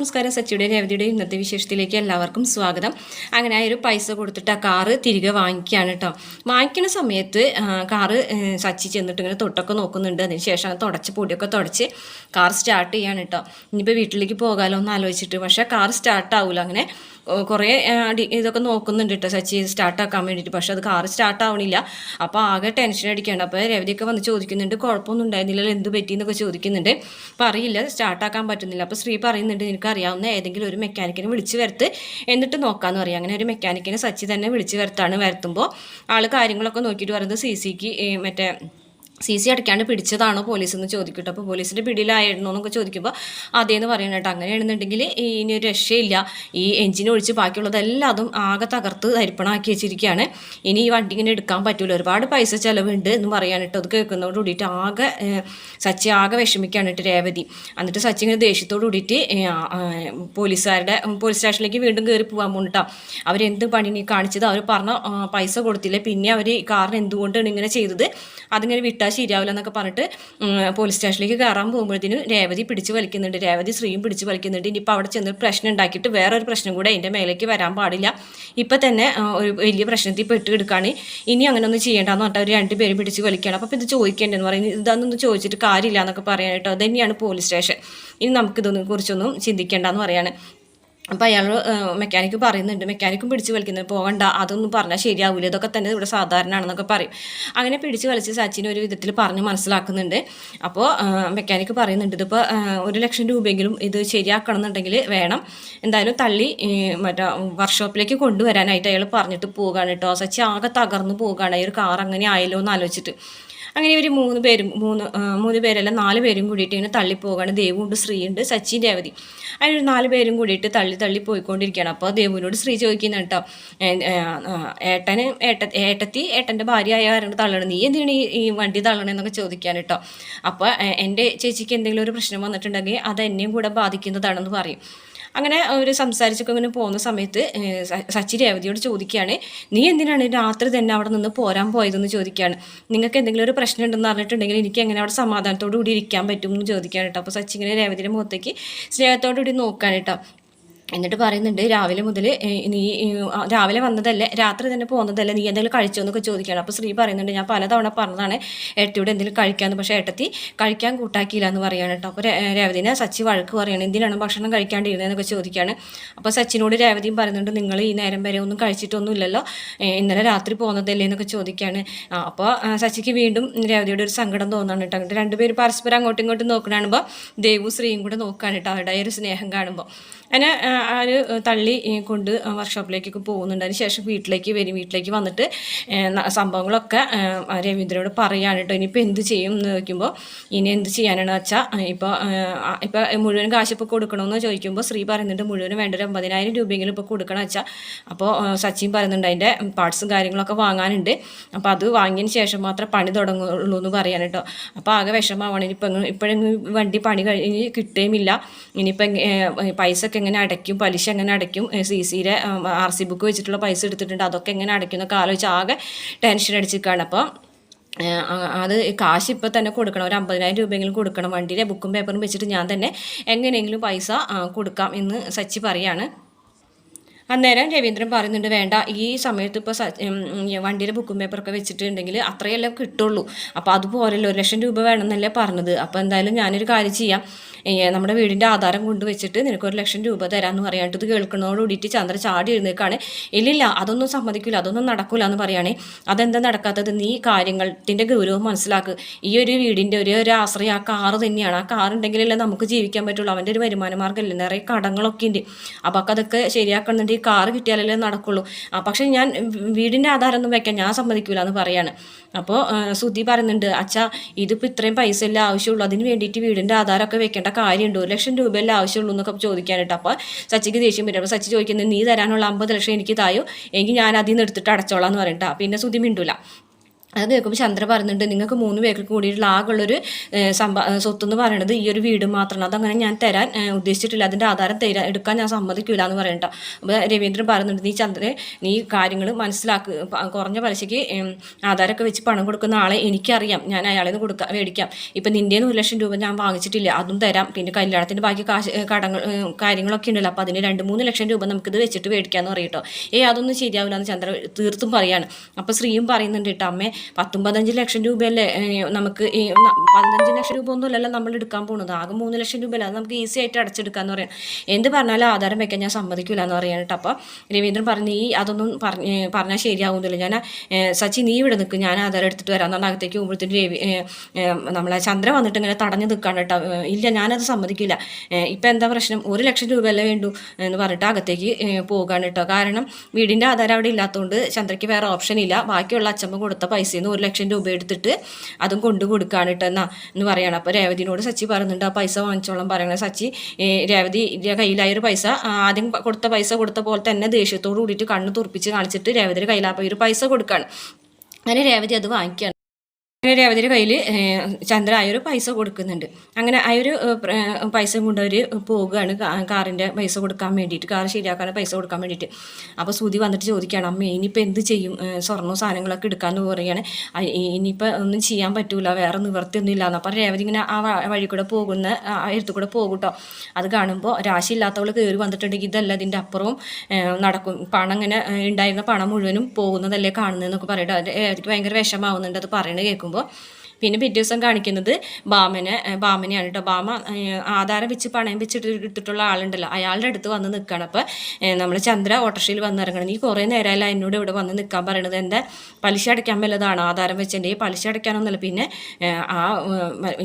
നമസ്കാരം സച്ചിയുടെ രേവതിയുടെ ഇന്നത്തെ വിശേഷത്തിലേക്ക് എല്ലാവർക്കും സ്വാഗതം. അങ്ങനെ ആ ഒരു പൈസ കൊടുത്തിട്ട് ആ കാറ് തിരികെ വാങ്ങിക്കുകയാണ് കേട്ടോ വാങ്ങിക്കുന്ന സമയത്ത് കാറ് സച്ചി ചെന്നിട്ട് ഇങ്ങനെ തൊട്ടൊക്കെ നോക്കുന്നുണ്ട്. അതിനുശേഷം അങ്ങനെ തുടച്ച് പൊടിയൊക്കെ തുടച്ച് കാർ സ്റ്റാർട്ട് ചെയ്യാണ് കേട്ടോ ഇനിയിപ്പോൾ വീട്ടിലേക്ക് പോകാമല്ലോ എന്ന് ആലോചിച്ചിട്ട് പക്ഷേ കാർ സ്റ്റാർട്ട് ആവില്ല അങ്ങനെ കുറേ ഇതൊക്കെ നോക്കുന്നുണ്ട് കേട്ടോ സച്ചി. സ്റ്റാർട്ടാക്കാൻ വേണ്ടിയിട്ട് പക്ഷെ അത് കാർ സ്റ്റാർട്ട് ആവണില്ല. അപ്പോൾ ആകെ ടെൻഷൻ അടിക്കുകയാണ് അപ്പോൾ രവതിയൊക്കെ വന്ന് ചോദിക്കുന്നുണ്ട്. കുഴപ്പമൊന്നും ഉണ്ടായിരുന്നില്ലല്ലോ എന്ത് പറ്റി എന്നൊക്കെ ചോദിക്കുന്നുണ്ട്. അപ്പോൾ അറിയില്ല. സ്റ്റാർട്ടാക്കാൻ പറ്റുന്നില്ല. അപ്പോൾ ശ്രീ പറയുന്നുണ്ട് നിനക്ക് അറിയാവുന്ന ഏതെങ്കിലും ഒരു മെക്കാനിക്കിനെ വിളിച്ചു വരുത്ത്. എന്നിട്ട് നോക്കാമെന്ന് പറയാം. അങ്ങനെ ഒരു മെക്കാനിക്കിനെ സച്ചി തന്നെ വിളിച്ചു വരുത്താണ് വരുത്തുമ്പോൾ ആൾ കാര്യങ്ങളൊക്കെ നോക്കിയിട്ട് പറയുന്നത് സി സിക്ക് മറ്റേ സി സി അടയ്ക്കാണ്ട് പിടിച്ചതാണോ പോലീസ് എന്ന് ചോദിക്കട്ടെ. അപ്പോൾ പോലീസിന്റെ പിടിയിലായിരുന്നോ എന്നൊക്കെ ചോദിക്കുമ്പോൾ അതേന്ന് പറയണം കേട്ടോ. അങ്ങനെയാണെന്നുണ്ടെങ്കിൽ ഇനി ഒരു രക്ഷയില്ല. ഈ എഞ്ചിൻ ഒഴിച്ച് ബാക്കിയുള്ളതെല്ലാം അതും ആകെ തകർത്ത് തരിപ്പണമാക്കി വെച്ചിരിക്കുകയാണ്. ഇനി ഈ വണ്ടി ഇങ്ങനെ എടുക്കാൻ പറ്റില്ല ഒരുപാട് പൈസ ചിലവുണ്ട് എന്ന് പറയാൻ കേട്ടോ. അത് കേൾക്കുന്നതോട് കൂടിയിട്ട് ആകെ സച്ചി ആകെ വിഷമിക്കുകയാണ് കേട്ടോ രേവതി. എന്നിട്ട് സച്ചി ഇങ്ങനെ ദേഷ്യത്തോട് കൂടിയിട്ട് പോലീസുകാരുടെ പോലീസ് സ്റ്റേഷനിലേക്ക് വീണ്ടും കയറി പോകാൻ പോണിട്ടാ അവരെന്ത് പണി കാണിച്ചത്? അവർ പറഞ്ഞ പൈസ കൊടുത്തില്ല. പിന്നെ അവർ കാറിന് എന്തുകൊണ്ടാണ് ഇങ്ങനെ ചെയ്തത്? അതിങ്ങനെ വിട്ടാൽ ശരിയാവില്ല എന്നൊക്കെ പറഞ്ഞിട്ട് പോലീസ് സ്റ്റേഷനിലേക്ക് കയറാൻ പോകുമ്പോഴത്തേനും രേവതി പിടിച്ച് വലിക്കുന്നുണ്ട്. രേവതി ശ്രീയും പിടിച്ച് വലിക്കുന്നുണ്ട്. ഇനിയിപ്പോൾ അവിടെ ചെന്ന് പ്രശ്നം ഉണ്ടാക്കിയിട്ട് വേറൊരു പ്രശ്നം കൂടെ അതിന്റെ മേലേക്ക് വരാൻ പാടില്ല. ഇപ്പം തന്നെ ഒരു വലിയ പ്രശ്നത്തിൽ പെട്ട് എടുക്കുകയാണ് ഇനി അങ്ങനെ ഒന്നും ചെയ്യേണ്ടെന്ന് പറഞ്ഞിട്ട് അവർ രണ്ടുപേരും പിടിച്ച് വലിക്കുകയാണ്. അപ്പോൾ ഇത് ചോദിക്കേണ്ടതെന്ന് പറയുന്നത് ഇതൊന്നും ചോദിച്ചിട്ട് കാര്യമില്ല എന്നൊക്കെ പറയാൻ കേട്ടോ. തന്നെയാണ് പോലീസ് സ്റ്റേഷൻ ഇനി നമുക്കിതൊന്നും കുറിച്ചൊന്നും ചിന്തിക്കേണ്ടെന്ന് പറയാണ്. അപ്പോൾ അയാൾ മെക്കാനിക്ക് പറയുന്നുണ്ട് മെക്കാനിക്കും പിടിച്ച് വലിക്കുന്നത് പോകണ്ട അതൊന്നും പറഞ്ഞാൽ ശരിയാവില്ല ഇതൊക്കെ തന്നെ ഇവിടെ സാധാരണ ആണെന്നൊക്കെ പറയും. അങ്ങനെ പിടിച്ച് വലിച്ച് സച്ചിൻ ഒരു വിധത്തിൽ പറഞ്ഞ് മനസ്സിലാക്കുന്നുണ്ട്. അപ്പോൾ മെക്കാനിക്ക് പറയുന്നുണ്ട് ഇതിപ്പോൾ ഒരു ലക്ഷം രൂപയെങ്കിലും ഇത് ശരിയാക്കണം എന്നുണ്ടെങ്കിൽ വേണം. എന്തായാലും തള്ളി മറ്റേ വർക്ക്ഷോപ്പിലേക്ക് കൊണ്ടുവരാനായിട്ട് അയാൾ പറഞ്ഞിട്ട് പോവുകയാണ് കേട്ടോ. സച്ചി ആകെ തകർന്നു പോവുകയാണ് ഈ ഒരു കാർ അങ്ങനെ ആയല്ലോ എന്ന് ആലോചിച്ചിട്ട്. അങ്ങനെ ഇവർ മൂന്ന് പേരും മൂന്ന് മൂന്ന് പേരല്ല നാല് പേരും കൂടിയിട്ട് ഇങ്ങനെ തള്ളിപ്പോകാണ് ദേവുണ്ട് ശ്രീയുണ്ട് സച്ചിൻ രേവതി. അതിൽ നാല് പേരും കൂടിയിട്ട് തള്ളി തള്ളി പോയിക്കൊണ്ടിരിക്കുകയാണ്. അപ്പോൾ ദേവുവിനോട് ശ്രീ ചോദിക്കുന്ന കേട്ടോ ഏട്ടന് ഏട്ട ഏട്ടത്തി ഏട്ടന്റെ ഭാര്യ ആയ കാരണം തള്ളണം. നീ എന്തിനാണ് ഈ ഈ വണ്ടി തള്ളണമെന്നൊക്കെ ചോദിക്കാൻ കേട്ടോ അപ്പോൾ എന്റെ ചേച്ചിക്ക് എന്തെങ്കിലും ഒരു പ്രശ്നം വന്നിട്ടുണ്ടെങ്കിൽ അത് എന്നെയും കൂടെ ബാധിക്കുന്നതാണെന്ന് പറയും. അങ്ങനെ അവർ സംസാരിച്ചൊക്കെ ഇങ്ങനെ പോകുന്ന സമയത്ത് സച്ചി രേവതിയോട് ചോദിക്കുകയാണ് നീ എന്തിനാണ് രാത്രി തന്നെ അവിടെ നിന്ന് പോരാൻ പോയതെന്ന് ചോദിക്കുകയാണ്? നിങ്ങൾക്ക് എന്തെങ്കിലും ഒരു പ്രശ്നം ഉണ്ടെന്ന് പറഞ്ഞിട്ടുണ്ടെങ്കിൽ എനിക്ക് എങ്ങനെ അവിടെ സമാധാനത്തോടു കൂടി ഇരിക്കാൻ പറ്റും? എന്ന് ചോദിക്കാൻ കേട്ടോ. അപ്പോൾ സച്ചി ഇങ്ങനെ രേവതിയുടെ മുഖത്തേക്ക് സ്നേഹത്തോടു കൂടി നോക്കാൻ കേട്ടോ. എന്നിട്ട് പറയുന്നുണ്ട് രാവിലെ മുതൽ നീ രാവിലെ വന്നതല്ലേ രാത്രി തന്നെ പോകുന്നതല്ലേ നീ എന്തെങ്കിലും കഴിച്ചോ എന്നൊക്കെ ചോദിക്കുകയാണ്. അപ്പോൾ ശ്രീ പറയുന്നുണ്ട് ഞാൻ പലതവണ പറഞ്ഞതാണ് ഏട്ടത്തിയോട് എന്തെങ്കിലും കഴിക്കാമെന്ന് പക്ഷേ ഏട്ടത്തി കഴിക്കാൻ കൂട്ടാക്കിയില്ല എന്ന് പറയുകയാണ് കേട്ടോ. അപ്പോൾ രേവതിനെ സച്ചി വഴക്ക് പറയുകയാണ് എന്തിനാണ് ഭക്ഷണം കഴിക്കാണ്ടിരുന്നതെന്നൊക്കെ ചോദിക്കുകയാണ്. അപ്പോൾ സച്ചിനോട് രേവതിയും പറയുന്നുണ്ട് നിങ്ങൾ ഈ നേരം വരെ ഒന്നും കഴിച്ചിട്ടൊന്നും ഇല്ലല്ലോ ഇന്നലെ രാത്രി പോകുന്നതല്ലേ എന്നൊക്കെ ചോദിക്കുകയാണ്. അപ്പോൾ സച്ചിക്ക് വീണ്ടും രേവതിയുടെ ഒരു സങ്കടം തോന്നുകയാണ് കേട്ടോ. എന്നിട്ട് രണ്ടുപേരും പരസ്പരം അങ്ങോട്ടും ഇങ്ങോട്ടും നോക്കണ കാണുമ്പോൾ ദേവു ശ്രീയും കൂടെ നോക്കുകയാണ് കേട്ടോ അവരുടെ ഒരു സ്നേഹം കാണുമ്പോൾ അങ്ങനെ ഒരു തള്ളി കൊണ്ട് വർക്ക്ഷോപ്പിലേക്കൊക്കെ പോകുന്നുണ്ട്. അതിന് ശേഷം വീട്ടിലേക്ക് വരും. വീട്ടിലേക്ക് വന്നിട്ട് സംഭവങ്ങളൊക്കെ രവീന്ദ്രനോട് പറയാണ് കേട്ടോ ഇനിയിപ്പോൾ എന്ത് ചെയ്യും എന്ന് ചോദിക്കുമ്പോൾ ഇനി എന്ത് ചെയ്യാനാണ് വെച്ചാൽ ഇപ്പോൾ ഇപ്പോൾ മുഴുവൻ കാശ് ഇപ്പോൾ കൊടുക്കണമെന്ന് ചോദിക്കുമ്പോൾ ശ്രീ പറയുന്നുണ്ട് മുഴുവനും വേണ്ട ഒരു അമ്പതിനായിരം രൂപയെങ്കിലും ഇപ്പോൾ കൊടുക്കണം വെച്ചാൽ അപ്പോൾ സച്ചിൻ പറയുന്നുണ്ട് അതിന്റെ പാർട്സും കാര്യങ്ങളൊക്കെ വാങ്ങാനുണ്ട്. അപ്പോൾ അത് വാങ്ങിയതിന് ശേഷം മാത്രം പണി തുടങ്ങുള്ളൂ എന്ന് പറയാൻ കേട്ടോ അപ്പോൾ ആകെ വിഷമമാണ്. ഇനിയിപ്പോൾ ഇപ്പോഴെങ്കിലും വണ്ടി പണി കഴിഞ്ഞ് കിട്ടുകയുമില്ല. ഇനിയിപ്പോൾ പൈസ ഒക്കെ എങ്ങനെ അടയ്ക്കും? പലിശ എങ്ങനെ അടയ്ക്കും സി സിയുടെ ആർ സി ബുക്ക് വെച്ചിട്ടുള്ള പൈസ എടുത്തിട്ടുണ്ട് അതൊക്കെ എങ്ങനെ അടയ്ക്കും എന്നൊക്കെ ആലോചിച്ച് ആകെ ടെൻഷൻ അടിച്ചിരിക്കുകയാണ്. അപ്പോൾ അത് കാശ് ഇപ്പോൾ തന്നെ കൊടുക്കണം ഒരു അമ്പതിനായിരം രൂപയെങ്കിലും കൊടുക്കണം വണ്ടിയിലെ ബുക്കും പേപ്പറും വെച്ചിട്ട് ഞാൻ തന്നെ എങ്ങനെയെങ്കിലും പൈസ കൊടുക്കാം എന്ന് സച്ചി പറയാണ്. അന്നേരം രവീന്ദ്രൻ പറയുന്നുണ്ട് വേണ്ട ഈ സമയത്ത് ഇപ്പോൾ വണ്ടിയുടെ ബുക്കും പേപ്പറൊക്കെ വെച്ചിട്ടുണ്ടെങ്കിൽ അത്രയല്ലേ കിട്ടുള്ളൂ. അപ്പോൾ അതുപോലല്ലോ ഒരു ലക്ഷം രൂപ വേണമെന്നല്ലേ പറഞ്ഞത്. അപ്പോൾ എന്തായാലും ഞാനൊരു കാര്യം ചെയ്യാം. നമ്മുടെ വീടിന്റെ ആധാരം കൊണ്ട് വെച്ചിട്ട് നിനക്ക് ഒരു ലക്ഷം രൂപ തരാമെന്ന് പറയാണ്ട് ഇത് കേൾക്കുന്നതോടുകൂടിയിട്ട് ചന്ദ്ര ചാടി എഴുന്നേക്കാണ്. ഇല്ലില്ല അതൊന്നും സമ്മതിക്കില്ല അതൊന്നും നടക്കില്ല എന്ന് പറയുകയാണെ അതെന്താ നടക്കാത്തത്? നീ കാര്യങ്ങളുടെ ഗൗരവം മനസ്സിലാക്കുക ഈ ഒരു വീടിന്റെ ഒരു ഒരു ആശ്രയം ആ കാറ് തന്നെയാണ്. ആ കാർ ഉണ്ടെങ്കിലല്ലേ നമുക്ക് ജീവിക്കാൻ പറ്റുള്ളൂ. അവന്റെ ഒരു വരുമാന മാർഗമല്ലേ നിറയെ കടങ്ങളൊക്കെ ഉണ്ട്. അപ്പോൾ അതൊക്കെ ശരിയാക്കണമെന്നുണ്ടെങ്കിൽ കാറ് കിട്ടിയാലല്ലേ നടക്കുള്ളൂ. പക്ഷേ ഞാൻ വീടിന്റെ ആധാരമൊന്നും വെക്കാൻ ഞാൻ സമ്മതിക്കില്ല എന്ന് പറയാണ്. അപ്പോൾ സുധി പറയുന്നുണ്ട് അച്ഛാ ഇതിപ്പോൾ ഇത്രയും പൈസ എല്ലാം ആവശ്യമുള്ളൂ? അതിന് വേണ്ടിയിട്ട് വീടിന്റെ ആധാരമൊക്കെ വെക്കേണ്ട കാര്യമുണ്ട്. ഒരു ലക്ഷം രൂപയല്ലേ ആവശ്യമുള്ളൂ എന്നൊക്കെ ചോദിക്കാനായിട്ട് അപ്പോൾ സച്ചിക്ക് ദേഷ്യം വരും. അപ്പോൾ സച്ചി ചോദിക്കുന്നത് നീ തരാനുള്ള അമ്പത് ലക്ഷം എനിക്ക് തായോ? എങ്കിൽ ഞാൻ അതിൽ നിന്ന് എടുത്തിട്ട് അടച്ചോളാം എന്ന് പറയണ്ട പിന്നെ സുധി മിണ്ടൂല. അത് കേൾക്കുമ്പോൾ ചന്ദ്ര പറയുന്നുണ്ട് നിങ്ങൾക്ക് മൂന്ന് പേർക്ക് കൂടിയിട്ടുള്ള ആകെയുള്ളൊരു സമ്പ സ്വത്ത് എന്ന് പറയുന്നത് ഈ ഒരു വീട് മാത്രമാണ്. അതങ്ങനെ ഞാൻ തരാൻ ഉദ്ദേശിച്ചിട്ടില്ല. അതിന്റെ ആധാരം തരാൻ എടുക്കാൻ ഞാൻ സമ്മതിക്കില്ല എന്ന് പറയണ്ട അപ്പോൾ രവീന്ദ്രൻ പറയുന്നുണ്ട് നീ ചന്ദ്രൻ നീ കാര്യങ്ങൾ മനസ്സിലാക്ക്. കുറഞ്ഞ പലിശയ്ക്ക് ആധാരമൊക്കെ വെച്ച് പണം കൊടുക്കുന്ന ആളെ എനിക്കറിയാം. ഞാൻ അയാളെ നിന്ന് കൊടുക്കാം മേടിക്കാം. ഇപ്പം നിന്റെ ഒരു ലക്ഷം രൂപ ഞാൻ വാങ്ങിച്ചിട്ടില്ല. അതും തരാം. പിന്നെ കല്യാണത്തിന്റെ ബാക്കി കാശ് കടങ്ങൾ കാര്യങ്ങളൊക്കെ ഉണ്ടല്ലോ. അപ്പോൾ അതിന് രണ്ട് മൂന്ന് ലക്ഷം രൂപ നമുക്കിത് വെച്ചിട്ട് മേടിക്കാമെന്ന് പറയട്ടോ. ഏ അതൊന്നും ശരിയാവില്ല എന്ന് ചന്ദ്ര തീർത്തും പറയാണ്. അപ്പോൾ ശ്രീയും പറയുന്നുണ്ട് കേട്ടോ അമ്മേ പത്തും പതിനഞ്ച് ലക്ഷം രൂപയല്ലേ? നമുക്ക് ഈ പതിനഞ്ച് ലക്ഷം രൂപ ഒന്നും അല്ലല്ലോ നമ്മൾ എടുക്കാൻ പോകുന്നത് ആകെ മൂന്ന് ലക്ഷം രൂപയല്ല? അത് നമുക്ക് ഈസി ആയിട്ട് അടച്ചെടുക്കാന്ന് പറയാം. എന്ത് പറഞ്ഞാലും ആധാരം വെക്കാൻ ഞാൻ സമ്മതിക്കില്ല എന്ന് പറയാൻ കേട്ടോ. അപ്പോൾ രവീന്ദ്രൻ പറഞ്ഞു ഈ അതൊന്നും പറഞ്ഞ് പറഞ്ഞാൽ ശരിയാവുന്നില്ല. ഞാൻ സച്ചി നീ ഇവിടെ നിൽക്കും ഞാൻ ആധാരം എടുത്തിട്ട് വരാം. എന്നാൽ അകത്തേക്ക് പോകുമ്പോഴത്തേക്കും രവി നമ്മളെ ചന്ദ്രൻ വന്നിട്ട് ഇങ്ങനെ തടഞ്ഞു നിൽക്കാണ് കേട്ടോ. ഇല്ല ഞാനത് സമ്മതിക്കില്ല ഇപ്പം എന്താ പ്രശ്നം? ഒരു ലക്ഷം രൂപയല്ലേ വേണ്ടു എന്ന് പറഞ്ഞിട്ട് അകത്തേക്ക് പോകാണ് കേട്ടോ. കാരണം വീടിന്റെ ആധാരം അവിടെ ഇല്ലാത്തതുകൊണ്ട് ചന്ദ്രയ്ക്ക് വേറെ ഓപ്ഷൻ ഇല്ല. ബാക്കിയുള്ള അച്ഛമ്മ കൊടുത്ത പൈസയിൽ നിന്ന് ഒരു ലക്ഷം രൂപ എടുത്തിട്ട് അതും കൊണ്ടു കൊടുക്കുകയാണ് കേട്ടോ എന്നാ പറയണം. അപ്പോൾ രേവതിനോട് സച്ചി പറയുന്നുണ്ട് ആ പൈസ വാങ്ങിച്ചോളം. പറയണ സച്ചി. രേവതി കയ്യിലായൊരു പൈസ ആദ്യം കൊടുത്ത പൈസ കൊടുത്ത പോലെ തന്നെ ദേഷ്യത്തോട് കൂടിയിട്ട് കണ്ണ് തുറപ്പിച്ച് കാണിച്ചിട്ട് രേവതിയുടെ കയ്യിൽ ഒരു പൈസ കൊടുക്കുകയാണ് അങ്ങനെ രേവതി അത് വാങ്ങിക്കുകയാണ് രേവതിയുടെ കയ്യിൽ ചന്ദ്ര ആ ഒരു പൈസ കൊടുക്കുന്നുണ്ട്. അങ്ങനെ ആ ഒരു പൈസ കൊണ്ട് അവർ പോവുകയാണ്. കാറിന്റെ പൈസ കൊടുക്കാൻ വേണ്ടിയിട്ട് കാർ ശരിയാക്കാൻ പൈസ കൊടുക്കാൻ വേണ്ടിയിട്ട്. അപ്പോൾ സുതി വന്നിട്ട് ചോദിക്കുകയാണ് അമ്മ ഇനിയിപ്പോൾ എന്ത് ചെയ്യും? സ്വർണവും സാധനങ്ങളൊക്കെ എടുക്കാമെന്ന് പറയുകയാണ്. ഇനിയിപ്പോൾ ഒന്നും ചെയ്യാൻ പറ്റൂല വേറെ നിവർത്തിയൊന്നും ഇല്ലാന്ന്. അപ്പോൾ രേവതി ഇങ്ങനെ ആ വഴി കൂടെ പോകുന്ന ആ എഴുത്തു കൂടെ പോകട്ടോ. അത് കാണുമ്പോൾ രാശി ഇല്ലാത്തവൾ കയറി വന്നിട്ടുണ്ടെങ്കിൽ ഇതല്ല ഇതിന്റെ അപ്പുറവും നടക്കും. പണം ഇങ്ങനെ ഉണ്ടായിരുന്ന പണം മുഴുവനും പോകുന്നതല്ലേ കാണുന്നതെന്നൊക്കെ പറയട്ടെ. രേവതിക്ക് ഭയങ്കര വിഷമാവുന്നുണ്ട് അത് പറയണത് കേൾക്കുമ്പോൾ പിന്നെ പിറ്റേ ദിവസം കാണിക്കുന്നത് ബാമനെ ബാമനെയാണ് കേട്ടോ ബാമ ആധാരം വെച്ച് പണയം വെച്ചിട്ട് എടുത്തിട്ടുള്ള ആളുണ്ടല്ലോ. അയാളുടെ അടുത്ത് വന്ന് നിൽക്കണം അപ്പോൾ നമ്മൾ ചന്ദ്ര ഓട്ടോറിക്ഷയിൽ വന്നിറങ്ങണം നീ കുറേ നേരമല്ല എന്നോട് ഇവിടെ വന്ന് നിൽക്കാൻ പറയണത്. എന്റെ പലിശ അടയ്ക്കാൻ വല്ലതാണ്? ആധാരം വെച്ചെന്റെ പലിശ അടയ്ക്കാനൊന്നുമല്ല. പിന്നെ ആ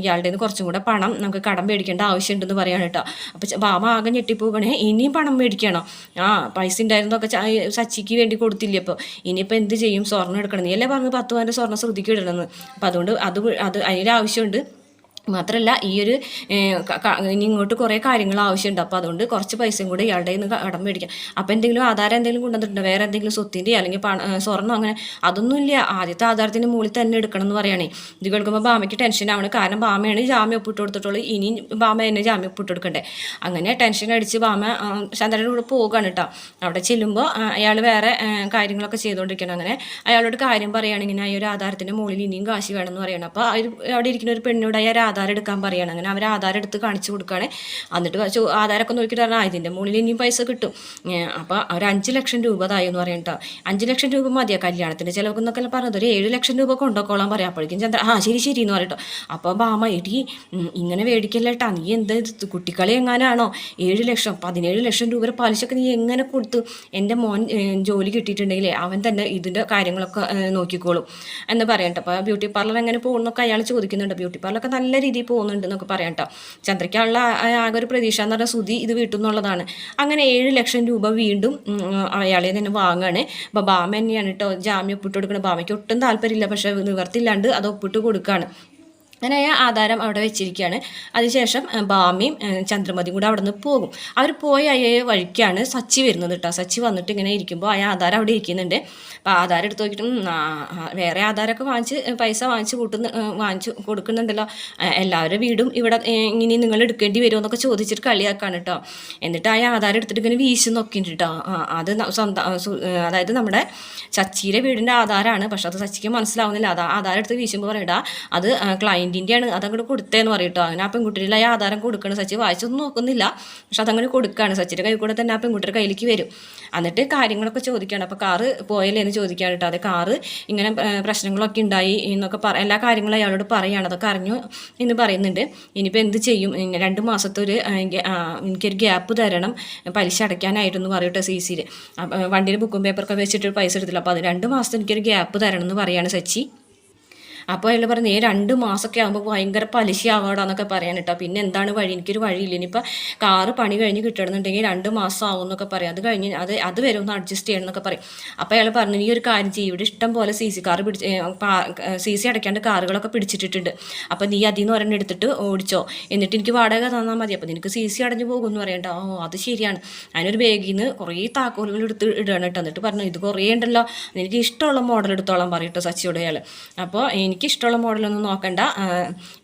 ഇയാളുടെ നിന്ന് കുറച്ചും കൂടെ പണം നമുക്ക് കടം മേടിക്കേണ്ട ആവശ്യമുണ്ടെന്ന് പറയാണ് കേട്ടോ അപ്പോൾ ബാമ ആകെ ഞെട്ടിപ്പോകണേ ഇനിയും പണം മേടിക്കണോ? ആ പൈസ ഉണ്ടായിരുന്നൊക്കെ സച്ചിക്ക് വേണ്ടി കൊടുത്തില്ലേ അപ്പോൾ ഇനിയിപ്പോൾ എന്ത് ചെയ്യും? സ്വർണം എടുക്കണം. നീ അല്ലേ പറഞ്ഞ് പത്ത് പവന്റെ സ്വർണം ശ്രുതിക്ക് ഇടണമെന്ന് അപ്പോൾ അതുകൊണ്ട് അത് അത് അതിന്റെ ആവശ്യമുണ്ട്. മാത്രമല്ല ഈ ഒരു ഇനി ഇങ്ങോട്ട് കുറേ കാര്യങ്ങൾ ആവശ്യമുണ്ട്. അപ്പോൾ അതുകൊണ്ട് കുറച്ച് പൈസയും കൂടെ ഇയാളുടെ നിന്ന് കടം മേടിക്കാം. അപ്പോൾ എന്തെങ്കിലും ആധാരം എന്തെങ്കിലും കൊണ്ടുവന്നിട്ടുണ്ടോ? വേറെ എന്തെങ്കിലും സ്വത്തിന്റെ അല്ലെങ്കിൽ പണ സ്വർണം അങ്ങനെ അതൊന്നുമില്ല ആദ്യത്തെ ആധാരത്തിന്റെ മുകളിൽ തന്നെ എടുക്കണം എന്ന് പറയണേ ഇത് കേൾക്കുമ്പോൾ ബാമയ്ക്ക് ടെൻഷൻ ആവണം കാരണം ബാമയാണ് ജാമ്യം ഒപ്പിട്ട് കൊടുത്തിട്ടുള്ളൂ. ഇനി ബാമ എന്നെ ജാമ്യം ഒപ്പിട്ട് കൊടുക്കണ്ടേ. അങ്ങനെ ടെൻഷൻ അടിച്ച് ബാമ ചന്ദ്രന്റെ കൂടെ പോകുകയാണ് കേട്ടോ. അവിടെ ചെല്ലുമ്പോൾ അയാൾ വേറെ കാര്യങ്ങളൊക്കെ ചെയ്തുകൊണ്ടിരിക്കണം അങ്ങനെ അയാളോട് കാര്യം പറയുകയാണെങ്കിൽ ഈ ഒരു ആധാരത്തിന്റെ മുകളിൽ ഇനിയും കാശ് വേണമെന്ന് പറയണം അപ്പോൾ അവിടെ ഇരിക്കുന്ന ഒരു പെണ്ണോട് അയാൾ ആധാരം എടുക്കാൻ പറയുകയാണ് അങ്ങനെ അവർ ആധാരം എടുത്ത് കാണിച്ചു കൊടുക്കുകയാണ്. എന്നിട്ട് ആധാരമൊക്കെ നോക്കിയിട്ട് പറഞ്ഞാൽ "ആ, ഇതിന്റെ മുകളിൽ ഇനിയും പൈസ കിട്ടും. അപ്പോൾ അവർ അഞ്ച് ലക്ഷം രൂപ തായി എന്ന് പറയും അഞ്ച് ലക്ഷം രൂപ മതിയാ? കല്യാണത്തിന്റെ ചിലവ് എന്നൊക്കെ പറഞ്ഞത് ഒരു ഏഴ് ലക്ഷം രൂപ കൊണ്ടുപോക്കോളാൻ പറയാം. അപ്പോഴേക്കും ചന്ദ്ര ആ ശരി ശരി എന്ന് പറയട്ടോ അപ്പോൾ ബാമ എടി ഇങ്ങനെ മേടിക്കല്ലേട്ടാ നീ എന്ത് കുട്ടികളെ എങ്ങാനാണോ? ഏഴ് ലക്ഷം പതിനേഴ് ലക്ഷം രൂപ പലിശക്ക് നീ എങ്ങനെ കൊടുത്തു എന്റെ മോൻ ജോലി കിട്ടിയിട്ടുണ്ടെങ്കിലേ അവൻ തന്നെ ഇതിന്റെ കാര്യങ്ങളൊക്കെ നോക്കിക്കോളും എന്ന് പറയട്ടെ അപ്പോൾ ബ്യൂട്ടി പാർലർ എങ്ങനെ പോകുന്നൊക്കെ അയാൾ ചോദിക്കുന്നുണ്ട്. ബ്യൂട്ടി പാർലറൊക്കെ നല്ല രീതിയിൽ പോകുന്നുണ്ട് എന്നൊക്കെ പറയാം കേട്ടോ. ചന്ദ്രയ്ക്കുള്ള ആകെ ഒരു പ്രതീക്ഷ എന്ന് പറഞ്ഞാൽ സുതി ഇത് വീട്ടുന്നുള്ളതാണ് അങ്ങനെ ഏഴ് ലക്ഷം രൂപ വീണ്ടും അയാളെ തന്നെ വാങ്ങാണ്. അപ്പോൾ ബാമ തന്നെയാണ് കേട്ടോ ജാമ്യം ഒപ്പിട്ട് കൊടുക്കുന്നത് ബാമയ്ക്ക് ഒട്ടും താല്പര്യമില്ല. പക്ഷേ നിവർത്തില്ലാണ്ട് അത് ഒപ്പിട്ട് കൊടുക്കുകയാണ് അങ്ങനെ ആ ആധാരം അവിടെ വെച്ചിരിക്കുകയാണ്. അതിനുശേഷം ബാമയും ചന്ദ്രമതിയും കൂടെ അവിടെ നിന്ന് പോകും. അവർ പോയി അയ്യ വഴിക്കാണ് സച്ചി വരുന്നത് കേട്ടോ. സച്ചി വന്നിട്ട് ഇങ്ങനെ ഇരിക്കുമ്പോൾ ആ ആധാരം അവിടെ ഇരിക്കുന്നുണ്ട്. അപ്പോൾ ആധാരം എടുത്ത് നോക്കിയിട്ട് വേറെ ആധാരമൊക്കെ വാങ്ങിച്ച് പൈസ വാങ്ങിച്ച് കൂട്ടുന്ന വാങ്ങിച്ച് കൊടുക്കുന്നുണ്ടല്ലോ. എല്ലാവരും എല്ലാവരുടെ വീടും ഇവിടെ ഇനി നിങ്ങൾ എടുക്കേണ്ടി വരുമോ എന്നൊക്കെ ചോദിച്ചിട്ട് കളിയാക്കാണ് കേട്ടോ. എന്നിട്ട് ആ ആധാരം എടുത്തിട്ട് ഇങ്ങനെ വീശി നോക്കിയിട്ടുണ്ട് കേട്ടോ. അത് സ്വന്തം അതായത് നമ്മുടെ ചച്ചിയുടെ വീടിന്റെ ആധാരമാണ്. പക്ഷെ അത് സച്ചിക്ക് മനസ്സിലാവുന്നില്ല. അത് ആധാരം എടുത്ത് വീശുമ്പോൾ പറയടാ അത് ക്ലയന്റിന്റെയാണ് അതങ്ങോട്ട് കൊടുത്തതെന്ന് പറയട്ടോ. അങ്ങനെ ആ പെൺകുട്ടിയിൽ ആ ആധാരം കൊടുക്കണം. സച്ചി വായിച്ചൊന്നും നോക്കുന്നില്ല. പക്ഷെ അതങ്ങനെ കൊടുക്കുകയാണ് സച്ചിന്റെ കൈ കൂടെ തന്നെ ആ പെൺകുട്ടിയുടെ കയ്യിലേക്ക് വരും. എന്നിട്ട് കാര്യങ്ങളൊക്കെ ചോദിക്കുകയാണ് അപ്പോൾ കാറ് പോയല്ലേ എന്ന് ചോദിക്കുകയാണ് കേട്ടോ. അത് കാറ് ഇങ്ങനെ പ്രശ്നങ്ങളൊക്കെ ഉണ്ടായി എന്നൊക്കെ പറ എല്ലാ കാര്യങ്ങളും അയാളോട് പറയുകയാണ് അതൊക്കെ അറിഞ്ഞു എന്ന് പറയുന്നുണ്ട്. ഇനിയിപ്പോൾ എന്ത് ചെയ്യും? രണ്ട് മാസത്തെ ഒരു എനിക്കൊരു ഗ്യാപ്പ് തരണം. പലിശ അടയ്ക്കാനായിട്ടെന്ന് പറയട്ടെ സി സിയിൽ വണ്ടിയിൽ ബുക്കും പേപ്പറൊക്കെ വെച്ചിട്ട് പൈസ എടുത്തില്ല. അപ്പോൾ അത് രണ്ട് മാസത്തെ എനിക്കൊരു ഗ്യാപ്പ് തരണം എന്ന് പറയുകയാണ് സച്ചി. അപ്പോൾ അയാൾ പറഞ്ഞു ഏ രണ്ട് മാസമൊക്കെ ആകുമ്പോൾ ഭയങ്കര പലിശ ആവാടാന്നൊക്കെ പറയാൻ കേട്ടോ പിന്നെ എന്താണ് വഴി? എനിക്കൊരു വഴിയില്ല. ഇനിയിപ്പോൾ കാറ് പണി കഴിഞ്ഞ് കിട്ടണമെന്നുണ്ടെങ്കിൽ രണ്ട് മാസം ആവും എന്നൊക്കെ പറയും. അത് കഴിഞ്ഞ് അത് അത് വരെ ഒന്ന് അഡ്ജസ്റ്റ് ചെയ്യണം എന്നൊക്കെ പറയും. അപ്പോൾ അയാൾ പറഞ്ഞു ഈ ഒരു കാര്യം ചെയ്യും. ഇവിടെ ഇഷ്ടം പോലെ സി സി കാർ പിടിച്ച് സി സി അടയ്ക്കാണ്ട് കാറുകളൊക്കെ പിടിച്ചിട്ടിട്ടുണ്ട്. അപ്പോൾ നീ അതിൽ നിന്ന് ഒരെണ്ണം എടുത്തിട്ട് ഓടിച്ചോ. എന്നിട്ട് എനിക്ക് വാടക തന്നാൽ മതി. അപ്പോൾ നിനക്ക് സി സി അടഞ്ഞു പോകും എന്ന് പറയണ്ട ഓ അത് ശരിയാണ്. അതിനൊരു ബാഗിൽ നിന്ന് കുറേ താക്കോലുകൾ എടുത്ത് ഇടുകയാണ് കേട്ടോ എന്നിട്ട് പറഞ്ഞു ഇത് കുറേ ഉണ്ടല്ലോ. എനിക്ക് ഇഷ്ടമുള്ള മോഡൽ എടുത്തോളാം. പറയട്ടോ സച്ചിയോട് അയാൾ അപ്പോൾ എനിക്ക് ഇഷ്ടമുള്ള മോഡലൊന്നും നോക്കണ്ട.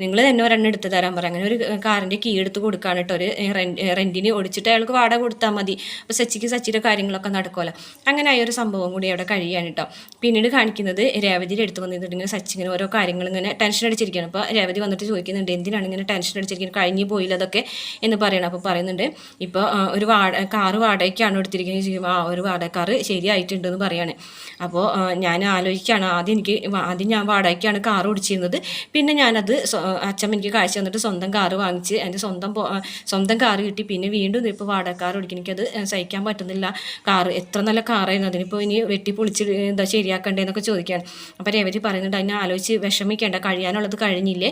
നിങ്ങൾ തന്നെ ഒരെണ്ണം എടുത്ത് തരാൻ പറയാം അങ്ങനെ ഒരു കാറിന്റെ കീ എടുത്ത് കൊടുക്കുകയാണ് കേട്ടോ ഒരു റെന്റ് റെന്റിന് ഓടിച്ചിട്ട് അയാൾക്ക് വാടക കൊടുത്താൽ മതി. അപ്പോൾ സച്ചിക്ക് സച്ചിയുടെ കാര്യങ്ങളൊക്കെ നടക്കുമല്ലോ അങ്ങനെ ആ ഒരു സംഭവം കൂടി അവിടെ കഴിയാണ് കേട്ടോ. പിന്നീട് കാണിക്കുന്നത് രേവതിയുടെ എടുത്ത് വന്നിട്ടുണ്ടെങ്കിൽ സച്ചി ഇങ്ങനെ ഓരോ കാര്യങ്ങൾ ഇങ്ങനെ ടെൻഷൻ അടിച്ചിരിക്കുകയാണ്. അപ്പോൾ രേവതി വന്നിട്ട് ചോദിക്കുന്നുണ്ട് എന്തിനാണ് ഇങ്ങനെ ടെൻഷൻ അടിച്ചിരിക്കുന്നത്? കഴിഞ്ഞു പോയില്ല അതൊക്കെ? എന്ന് പറയണം. അപ്പോൾ പറയുന്നുണ്ട് ഇപ്പോൾ ഒരു വാട കാറ് വാടകയ്ക്കാണ് എടുത്തിരിക്കുന്നത്. ആ ഒരു വാടകക്കാറ് ശരിയായിട്ടുണ്ടെന്ന് പറയാണ്. അപ്പോൾ ഞാൻ ആലോചിക്കുകയാണ് ആദ്യം എനിക്ക് ആദ്യം ഞാൻ വാടകയ്ക്കാണ് കാറ് ഓടിച്ചിരുന്നത്. പിന്നെ ഞാനത് അച്ഛൻ എനിക്ക് കാഴ്ച തന്നിട്ട് സ്വന്തം കാർ വാങ്ങിച്ച് എന്റെ സ്വന്തം സ്വന്തം കാർ കിട്ടി. പിന്നെ വീണ്ടും ഇപ്പോൾ വാടക കാർ ഓടിക്കും. എനിക്കത് സഹിക്കാൻ പറ്റുന്നില്ല. കാർ എത്ര നല്ല കാറായിരുന്നു. അതിനിപ്പോൾ ഇനി വെട്ടി പൊളിച്ച് എന്താ ശരിയാക്കണ്ടേന്നൊക്കെ ചോദിക്കുകയാണ്. അപ്പോൾ രേവതി പറയുന്നുണ്ട് അതിനെ ആലോചിച്ച് വിഷമിക്കേണ്ട. കഴിയാനുള്ളത് കഴിഞ്ഞില്ലേ?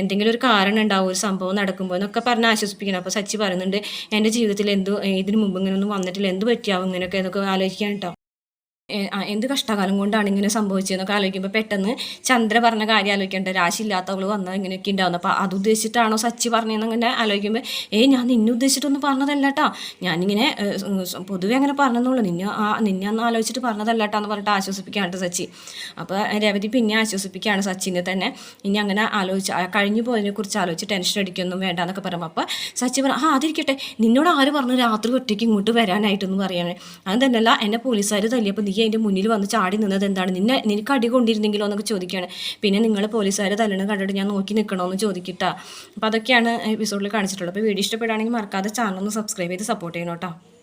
എന്തെങ്കിലും ഒരു കാരണം ഉണ്ടാവും. ഒരു സംഭവം നടക്കുമ്പോൾ എന്നൊക്കെ പറഞ്ഞ് ആശ്വസിപ്പിക്കണം അപ്പോൾ സച്ചി പറയുന്നുണ്ട് എന്റെ ജീവിതത്തിൽ എന്തോ ഇതിനു മുമ്പ് ഇങ്ങനെയൊന്നും വന്നിട്ടില്ല. എന്ത് പറ്റിയാവും ഇങ്ങനെയൊക്കെ എന്നൊക്കെ ആലോചിക്കാൻ കേട്ടോ എന്ത് കഷ്ടകാലം കൊണ്ടാണ് ഇങ്ങനെ സംഭവിച്ചതെന്നൊക്കെ ആലോചിക്കുമ്പോൾ പെട്ടെന്ന് ചന്ദ്ര പറഞ്ഞ കാര്യം ആലോചിക്കേണ്ട രാശിയില്ലാത്തവൾ വന്നാൽ ഇങ്ങനെയൊക്കെ ഉണ്ടാവുന്നത് അപ്പോൾ അത് ഉദ്ദേശിച്ചിട്ടാണോ സച്ചി പറഞ്ഞതെന്ന് അങ്ങനെ ആലോചിക്കുമ്പോൾ ഏയ് ഞാൻ നിന്നെ ഉദ്ദേശിച്ചിട്ടൊന്നും പറഞ്ഞതല്ല കേട്ടോ ഞാനിങ്ങനെ പൊതുവെ അങ്ങനെ പറഞ്ഞെന്നുള്ളൂ നിന്നെ ആ നിന്നെ ഒന്ന് ആലോചിച്ചിട്ട് പറഞ്ഞതല്ല കേട്ടോ എന്ന് പറഞ്ഞിട്ട് ആശ്വസിപ്പിക്കുകയാണ് സച്ചി. അപ്പോൾ രവതി പിന്നെ ആശ്വസിപ്പിക്കുകയാണ് സച്ചിനെ തന്നെ. ഇനി അങ്ങനെ ആലോചിച്ച് കഴിഞ്ഞു പോയതിനെ കുറിച്ച് ആലോചിച്ച് ടെൻഷൻ അടിക്കൊന്നും വേണ്ട എന്നൊക്കെ പറയുമ്പോൾ അപ്പോൾ സച്ചി പറഞ്ഞു ആ അതിരിക്കട്ടെ. നിന്നോട് ആര് പറഞ്ഞു രാത്രി ഒറ്റയ്ക്ക് ഇങ്ങോട്ട് വരാനായിട്ടെന്ന് പറയാണ്? അത് തന്നെയല്ല എന്നെ പോലീസുകാർ തല്ലിയപ്പോൾ നീ അതിന്റെ മുന്നിൽ വന്ന് ചാടി നിന്നത് എന്താണ്? നിന്നെ നിനക്ക് അടി കൊണ്ടിരുന്നെങ്കിലോ എന്നൊക്കെ ചോദിക്കുകയാണ്. പിന്നെ നിങ്ങൾ പോലീസുകാർ തല്ലണ കണ്ടിട്ട് ഞാൻ നോക്കി നിൽക്കണമെന്ന് ചോദിക്കട്ടാ. അപ്പോൾ അതൊക്കെയാണ് എപ്പിസോഡിൽ കാണിച്ചിട്ടുള്ളത്. അപ്പോൾ വീഡിയോ ഇഷ്ടപ്പെടുകയാണെങ്കിൽ മറക്കാതെ ചാനൽ ഒന്ന് സബ്സ്ക്രൈബ് ചെയ്ത് സപ്പോർട്ട് ചെയ്യണം കേട്ടോ.